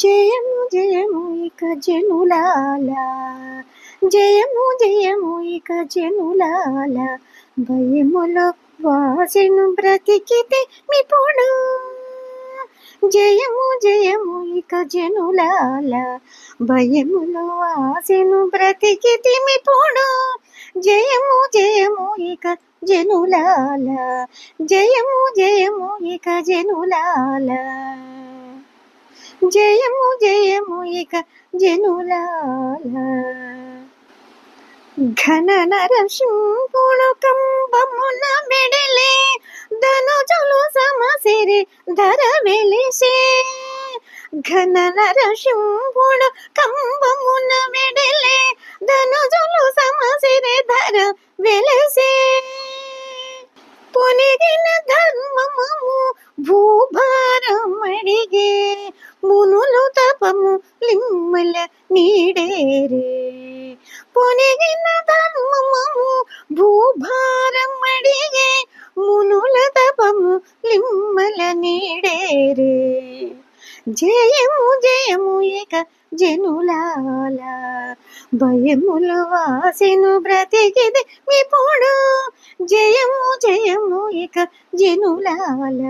జయము జయము ఇక జనులాల. జయము జయము ఇక జనులాల. భయములో వాసెను బ్రతికితే నిపుణు జయము జయము ఇక జనులాల. భయములో వాసెను బ్రతికితే మీ జయము జయము ఇక జనులాల. జయము జయము ఇక జనులాల. జయము జయము ఇక జనులాల ఘన నరసింపుడు కంబముల మెడలే ధనుజులు సమసిరి ధర వెలిసే. ఘన నరసింపుడు కంబమున మెడలే ధనుజులు సమసిరి ధర వెలిసే. పొనిగిన ధర్మము పొనిగిన ధర్మము భూభారం అడిగే మునుల తపము లిమ్మల నీడేరే జయము జయము ఇక జనులాల. భయములు వాసెను బ్రతికిది మీ పొడు జయము జయము ఇక జనులాల.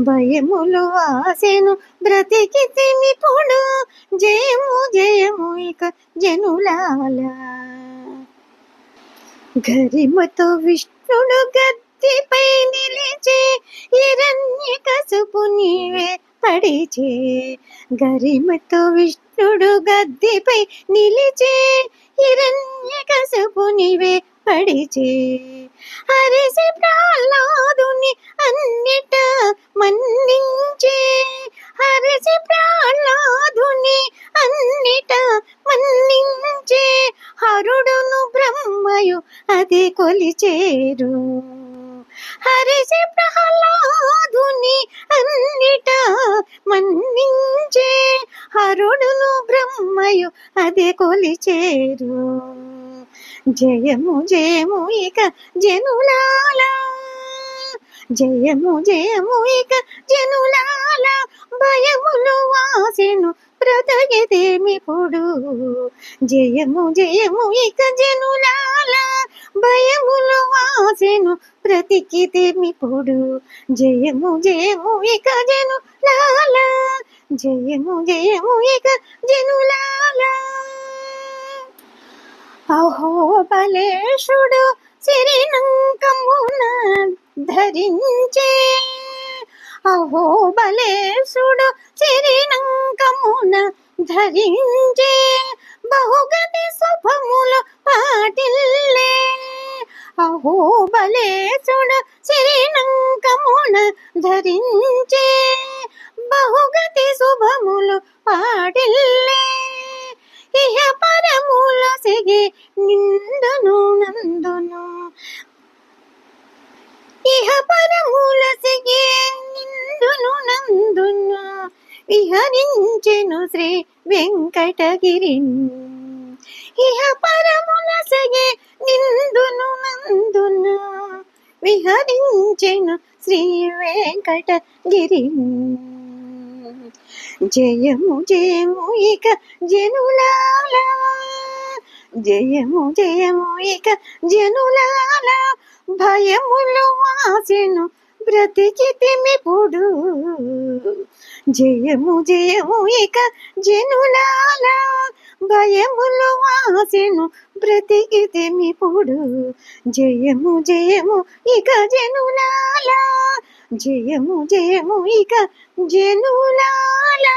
భయములు వాసెను బ్రతికిది మీ పొడు జయము జయము ఇక జనులాల. గరిమతో విష్ణుడు గద్దిపై నిలిచి ఇరణ్య కసుపు నీవే పడిచే. గరిమతో విష్ణుడు గద్దెపై నిలిచే. హిరణ్య కసుపు నీవే పడిచే. అరిసి ప్రహ్లాదుని అన్నిట మన్నించే. అరిసి ప్రహ్లాదుని అన్నిట మన్నించే. హరుడును బ్రహ్మయు అది కొలిచేరు. హరిసి ప్రహ్లాదుని అన్నిట మన్నించే హరుడును బ్రహ్మయు అదే కొలిచేరు. జయము జయము ఇక జనులాల జయము జయము ఇక జనులాల భయములు వాసెను బ్రతకితేమి జయము జయము ఇక జనులాల భయములు వాసెను బ్రతికితేమి జయము జయము ఇక జనులాల జయము జయము ఇక జనులాల. అహో బలేషుడు సిరినంకమున ధరించే. అహో బలేసుడు సిరినంకమున ధరించే. బహుగతి శుభములు పాటిల్లే. అహో బలేసుడు సిరినంకమున ధరించే. బహుగతి శుభములు పాటిల్లే. ఇహ పరముల సిగి నిందును నందును. ఇహ పరముల నిందును నందును విహరించెను శ్రీ వెంకటగిరి ఇహ పరముల నిందును నందును విహరించెను శ్రీ వెంకటగిరి జయము జయము ఇక జనులాల జయము జయము ఇక జనులాల భయములు వాసెను బ్రతికితిమి పొడు జయము జయము ఇక జనులాల భయములు వాసెను బ్రతికితిమి పొడు జయము జయము ఇక జనులాల జయము జయము ఇక జనులాలా